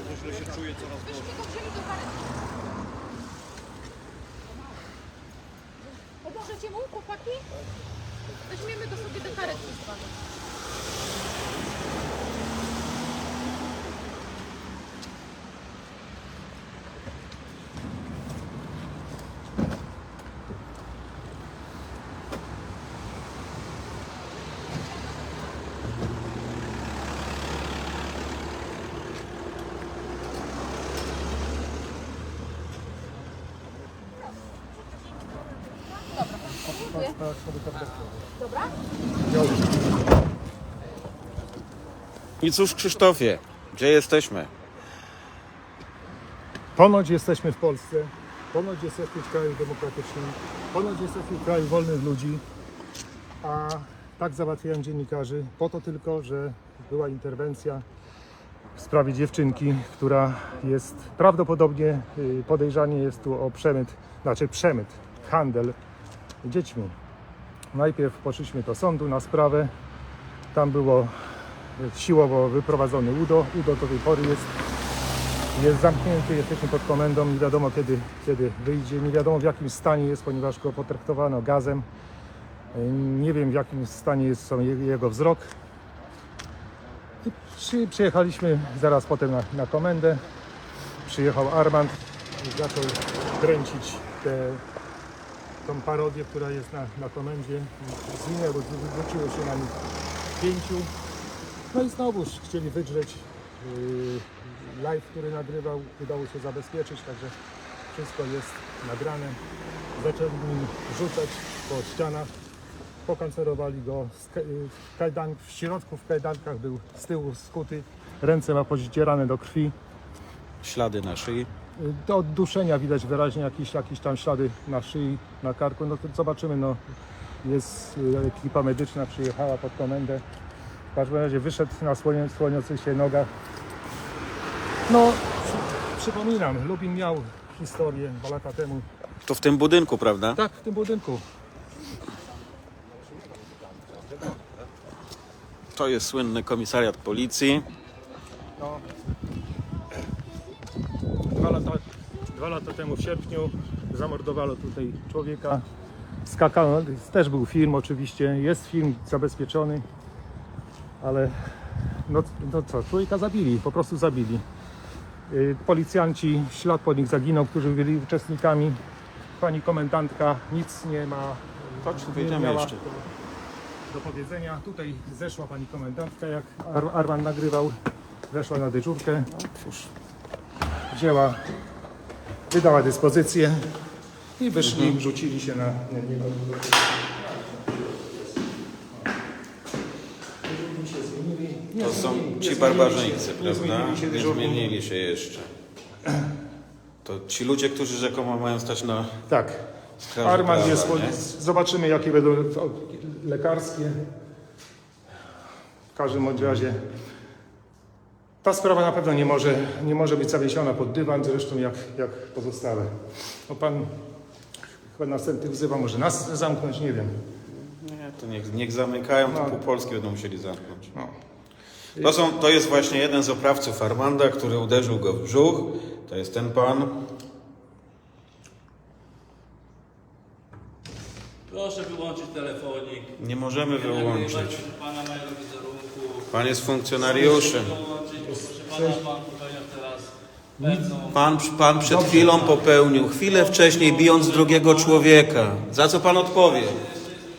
Bardzo źle się czuję, coraz gorzej. Pomożecie mu, chłopaki? Weźmiemy go sobie do karetki z panem. Dobra? I cóż Krzysztofie, gdzie jesteśmy? Ponoć jesteśmy w Polsce, ponoć jesteśmy w kraju demokratycznym, ponoć jesteśmy w kraju wolnych ludzi, a tak załatwiają dziennikarzy po to tylko, że była interwencja w sprawie dziewczynki, która jest prawdopodobnie y, podejrzanie jest tu o przemyt, znaczy przemyt, handel dziećmi. Najpierw poszliśmy do sądu na sprawę, tam było y, siłowo wyprowadzony UDO, UDO do tej pory jest jest zamknięty, jesteśmy pod komendą, nie wiadomo kiedy, kiedy wyjdzie, nie wiadomo w jakim stanie jest, ponieważ go potraktowano gazem. Nie wiem w jakim stanie jest jego wzrok. Przy, przyjechaliśmy zaraz potem na, na komendę. Przyjechał Armand i zaczął kręcić tę tą parodię, która jest na, na komendzie. Zwinęło, wróciło się na nich pięciu. No i znowuż chcieli wydrzeć yy, live, który nagrywał, udało się zabezpieczyć, także wszystko jest nagrane. Zaczęli nim rzucać po ścianach, pokancerowali go w kajdan, w środku w kajdankach był z tyłu skuty, ręce ma pozdzierane do krwi. Ślady na szyi. Do odduszenia widać wyraźnie jakieś, jakieś tam ślady na szyi, na karku. No to zobaczymy, no jest yy, ekipa medyczna, przyjechała pod komendę. W każdym razie wyszedł na słoniących się nogach. No, przy, przypominam, Lubin miał historię dwa lata temu. To w tym budynku, prawda? Tak, w tym budynku. To jest słynny komisariat policji. Dwa lata temu w sierpniu zamordowano tutaj człowieka. Skakano, też był film oczywiście, jest film zabezpieczony, ale no, no co, człowieka zabili, po prostu zabili. Y, Policjanci, ślad po nich zaginął, którzy byli uczestnikami. Pani komendantka nic nie ma, Chodź, nie miała jeszcze. do, powiedzenia. Tutaj zeszła pani komendantka, jak Ar Arman nagrywał, weszła na dyżurkę, Cóż, wzięła, wydała dyspozycję i wyszli, rzucili się na. Nie to są ci barbarzyńcy, prawda? Nie zmienili się jeszcze. To ci ludzie, którzy rzekomo mają stać na Tak. prawa, jest, zobaczymy jakie będą lekarskie. W każdym razie ta sprawa na pewno nie może, nie może być zawiesiona pod dywan, zresztą jak, jak pozostałe. No pan chyba następny wzywa, może nas zamknąć, nie wiem. Nie, to niech, niech zamykają, to No. pół Polski będą musieli zamknąć. No. To, są, to jest właśnie jeden z oprawców Armanda, który uderzył go w brzuch. To jest ten pan. Proszę wyłączyć telefonik. Nie możemy wyłączyć. Pan jest funkcjonariuszem. Proszę wyłączyć, bo proszę pana, pan. Pan, przed chwilą popełnił, chwilę wcześniej bijąc drugiego człowieka. Za co pan odpowie?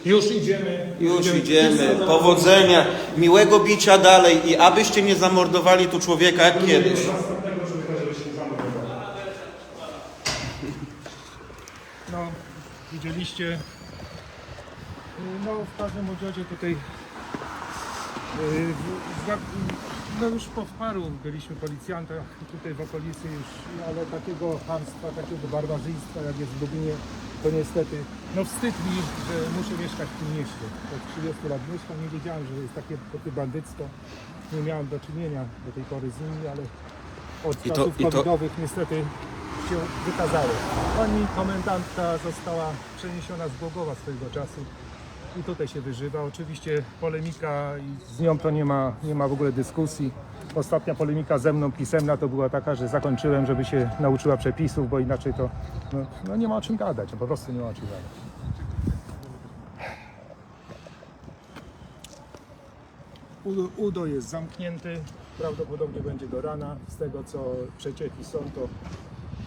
Już idziemy. Już idziemy. Powodzenia, miłego bicia dalej i abyście nie zamordowali tu człowieka jak kiedyś. No, widzieliście. No, w każdym razie tutaj. Za- No już po paru byliśmy policjantach tutaj w okolicy już, ale takiego hamstwa, takiego barbarzyństwa jak jest w Lublinie, to niestety, no wstyd mi, że muszę mieszkać w tym mieście. Od 30 lat mieszkam, nie wiedziałem, że jest takie, takie bandyctwo. Nie miałem do czynienia do tej pory z nimi, ale od I to- czasów i to- covidowych niestety się wykazało. Pani komendantka została przeniesiona z Głogowa swojego czasu i tutaj się wyżywa. Oczywiście polemika i z nią to nie ma, nie ma w ogóle dyskusji. ostatnia polemika ze mną pisemna to była taka, że zakończyłem, żeby się nauczyła przepisów, bo inaczej to no, no nie ma o czym gadać, no, po prostu nie ma o czym gadać. Udo, Udo jest zamknięty, prawdopodobnie będzie do rana. Z tego co przecieki są, to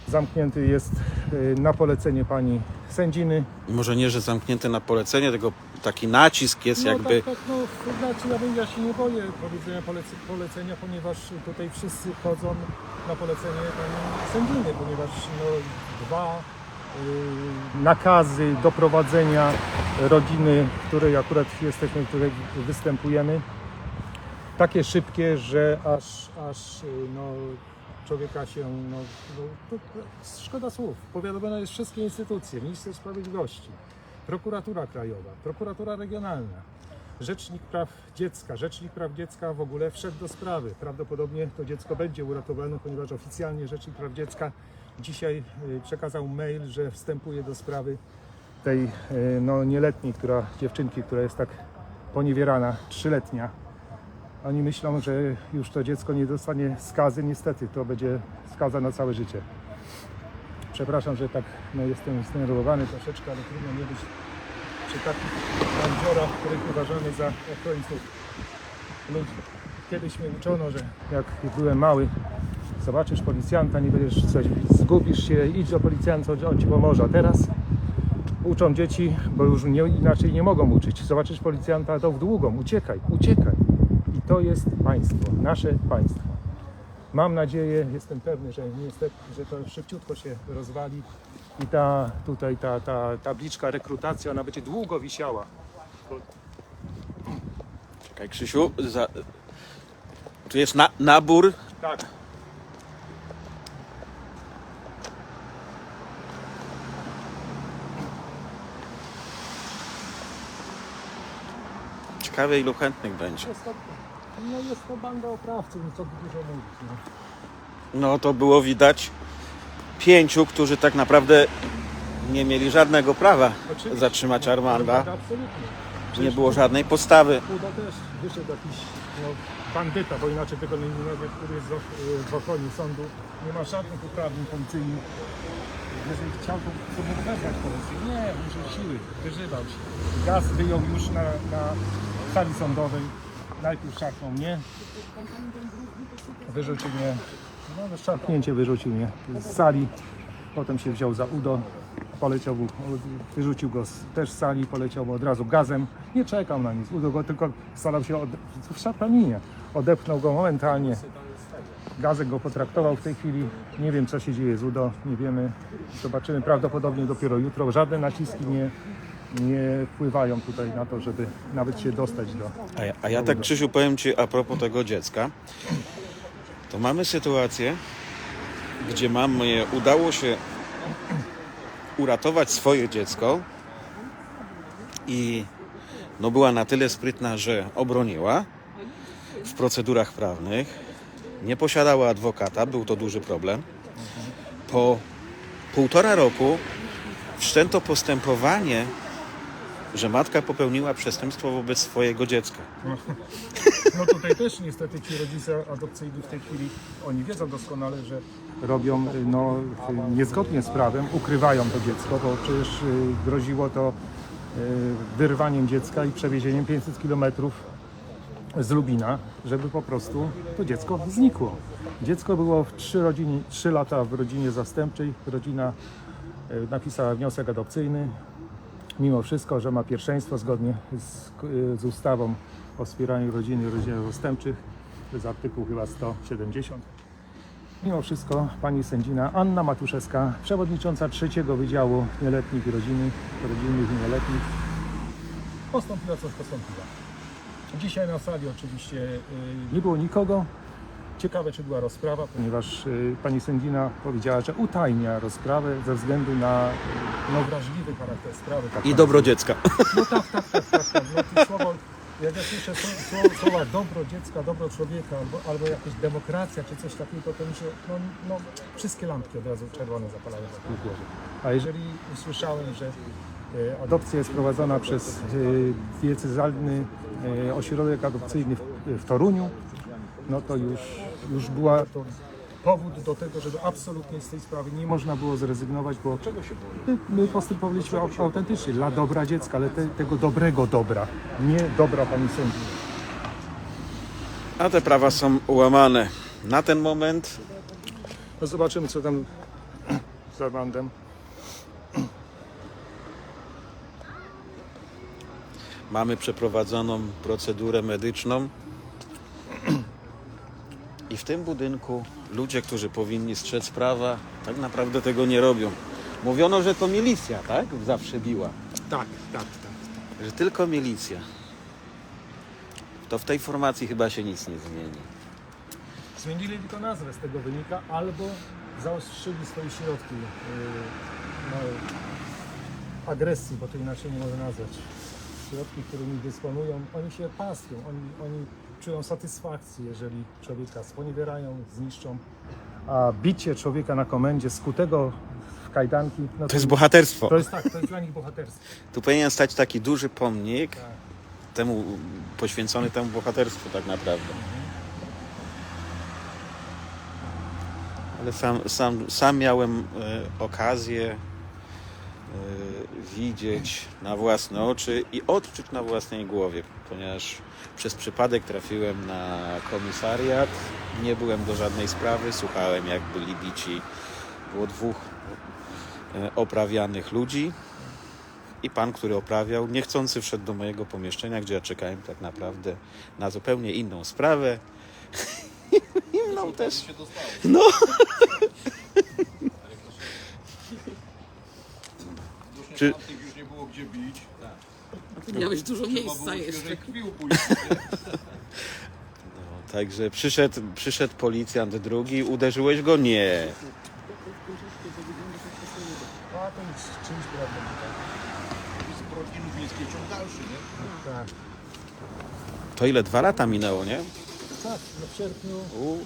zamknięty jest y, na polecenie pani sędziny. Może nie, że zamknięte na polecenie, tylko taki nacisk jest No jakby... tak, tak, no to znaczy ja, bym- ja się nie boję powiedzenia polece, polecenia, ponieważ tutaj wszyscy chodzą na polecenie pani sędziny, ponieważ no, dwa y, nakazy doprowadzenia rodziny, w której akurat jesteśmy, w której występujemy, takie szybkie, że aż, aż y, no, człowieka się, no, no szkoda słów. Powiadomione jest wszystkie instytucje, Minister Sprawiedliwości, Prokuratura Krajowa, Prokuratura Regionalna, Rzecznik Praw Dziecka. Rzecznik Praw Dziecka w ogóle wszedł do sprawy. Prawdopodobnie to dziecko będzie uratowane, ponieważ oficjalnie Rzecznik Praw Dziecka dzisiaj y, przekazał mail, że wstępuje do sprawy tej y, no, nieletniej, która, dziewczynki, która jest tak poniewierana, trzyletnia. Oni myślą, że już to dziecko nie dostanie skazy. Niestety to będzie skaza na całe życie. Przepraszam, że tak no, jestem zdenerwowany troszeczkę, ale trudno nie być przy takich bandziorach, których uważamy za ochrońców ludzi. Kiedyś mnie uczono, że jak byłem mały, zobaczysz policjanta, nie będziesz coś, zgubisz się, idź do policjanta, on ci pomoże. A teraz uczą dzieci, bo już nie, inaczej nie mogą uczyć. Zobaczysz policjanta, to w długą, uciekaj, uciekaj. To jest państwo, nasze państwo. Mam nadzieję, jestem pewny, że niestety, że to szybciutko się rozwali i ta tutaj ta, ta tabliczka rekrutacja, ona będzie długo wisiała. Czekaj Krzysiu, za... tu jest na, nabór Tak. Ciekawe ilu chętnych będzie. No jest to banda oprawców, no co tu dużo mówić. No. No to było widać pięciu, którzy tak naprawdę nie mieli żadnego prawa Oczywiście. zatrzymać No, Armanda. Absolutnie. Nie było żadnej postawy. Uda też wyszedł jakiś no, bandyta, bo inaczej tego nie nazwę, który jest w, w ochronie sądu. Nie ma żadnych uprawnień policyjnych. Jeżeli chciał, to, to mógł wezwać policję. Nie, użył siły, wyżywał się. Gaz wyjął już na, na sali sądowej. Najpierw szarpnął mnie. Wyrzucił mnie, no szarpnięcie wyrzucił mnie z sali. Potem się wziął za udo. Poleciał, wyrzucił go z, też z sali, poleciał od razu gazem. Nie czekał na nic. Udo go tylko starał się od, w szarpaninie. Odepchnął go momentalnie. Gazek go potraktował w tej chwili. Nie wiem, co się dzieje z Udo, nie wiemy. Zobaczymy prawdopodobnie dopiero jutro. Żadne naciski nie, nie wpływają tutaj na to, żeby nawet się dostać do. A ja, a ja tak Krzysiu powiem Ci a propos tego dziecka, to mamy sytuację, gdzie mamie udało się uratować swoje dziecko i no była na tyle sprytna, że obroniła w procedurach prawnych. Nie posiadała adwokata, był to duży problem. Po półtora roku wszczęto postępowanie, że matka popełniła przestępstwo wobec swojego dziecka. No tutaj też niestety ci rodzice adopcyjni w tej chwili, oni wiedzą doskonale, że robią no, niezgodnie z prawem, ukrywają to dziecko, bo przecież y, groziło to y, wyrwaniem dziecka i przewiezieniem 500 kilometrów z Lubina, żeby po prostu to dziecko znikło. Dziecko było w trzy, rodziny, trzy lata w rodzinie zastępczej. Rodzina y, napisała wniosek adopcyjny, mimo wszystko, że ma pierwszeństwo zgodnie z, z ustawą o wspieraniu rodziny i rodzin zastępczych, to jest artykuł chyba 170. Mimo wszystko pani sędzina Anna Matuszewska, przewodnicząca trzeciego Wydziału Nieletnich i Rodziny, Rodzinnych i Nieletnich, postąpiła co postąpiła. Dzisiaj na sali oczywiście y, nie było nikogo. Ciekawe, czy była rozprawa, ponieważ y, pani sędzina powiedziała, że utajnia rozprawę ze względu na y, no, wrażliwy charakter sprawy. Tak I pan dobro dziecka. no tak, tak, tak, tak, tak. No, to słowo, jak ja słyszę słowa, słowa dobro dziecka, dobro człowieka albo, albo jakaś demokracja czy coś takiego, to mi się, no, no wszystkie lampki od razu czerwone zapalają w głowie. A jeżeli usłyszałem, że e, adopcja jest prowadzona przez diecezjalny e, ośrodek adopcyjny w Toruniu, no to już, już była to powód do tego, żeby absolutnie z tej sprawy nie można było zrezygnować, bo czego się my, my postępowaliśmy au- autentycznie dla dobra dziecka, ale te, tego dobrego dobra, nie dobra pani sędzi. A te prawa są łamane. Na ten moment No zobaczymy, co tam z Armandem. mamy przeprowadzoną procedurę medyczną. I w tym budynku ludzie, którzy powinni strzec prawa, tak naprawdę tego nie robią. Mówiono, że to milicja, tak? Zawsze biła. Tak, tak, tak. Że tylko milicja. To w tej formacji chyba się nic nie zmieni. Zmienili tylko nazwę z tego wynika, albo zaostrzyli swoje środki yy, no, agresji, bo to inaczej nie można nazwać. Środki, którymi dysponują, oni się pastwią, oni, oni czują satysfakcję, jeżeli człowieka sponiewierają, zniszczą. A bicie człowieka na komendzie, skutego w kajdanki, no To jest bohaterstwo. to jest tak, to jest dla nich bohaterstwo. Tu powinien stać taki duży pomnik Tak. temu poświęcony temu bohaterstwu tak naprawdę. Ale sam, sam, sam miałem e, okazję e, widzieć na własne oczy i odczuć na własnej głowie, ponieważ przez przypadek trafiłem na komisariat, nie byłem do żadnej sprawy, słuchałem jak byli bici. Było dwóch e, oprawianych ludzi i pan, który oprawiał, niechcący wszedł do mojego pomieszczenia, gdzie ja czekałem tak naprawdę na zupełnie inną sprawę. Inną też. No. Czy, już nie było gdzie bić. Miałeś dużo Trzeba miejsca było jeszcze. świeżej krwi upuścić. no, także przyszedł, przyszedł policjant drugi, uderzyłeś go? Nie. A to nic, czymś prawdą. Zbrodni ciąg dalszy, nie? Tak, To ile? Dwa lata minęło, nie? tak, no w sierpniu U,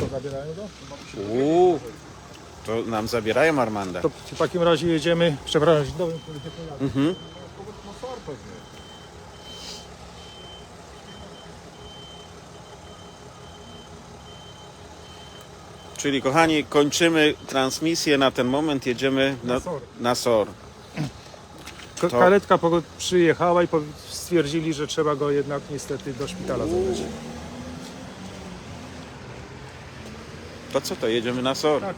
to zabierają go. u, to nam zabierają Armanda. To w takim razie jedziemy przepraszam, polityką. Mhm. Czyli kochani, kończymy transmisję na ten moment, jedziemy na, Na SOR. na SOR. To- Karetka przyjechała i stwierdzili, że trzeba go jednak niestety do szpitala zabrać. To co to, jedziemy na SOR? Tak.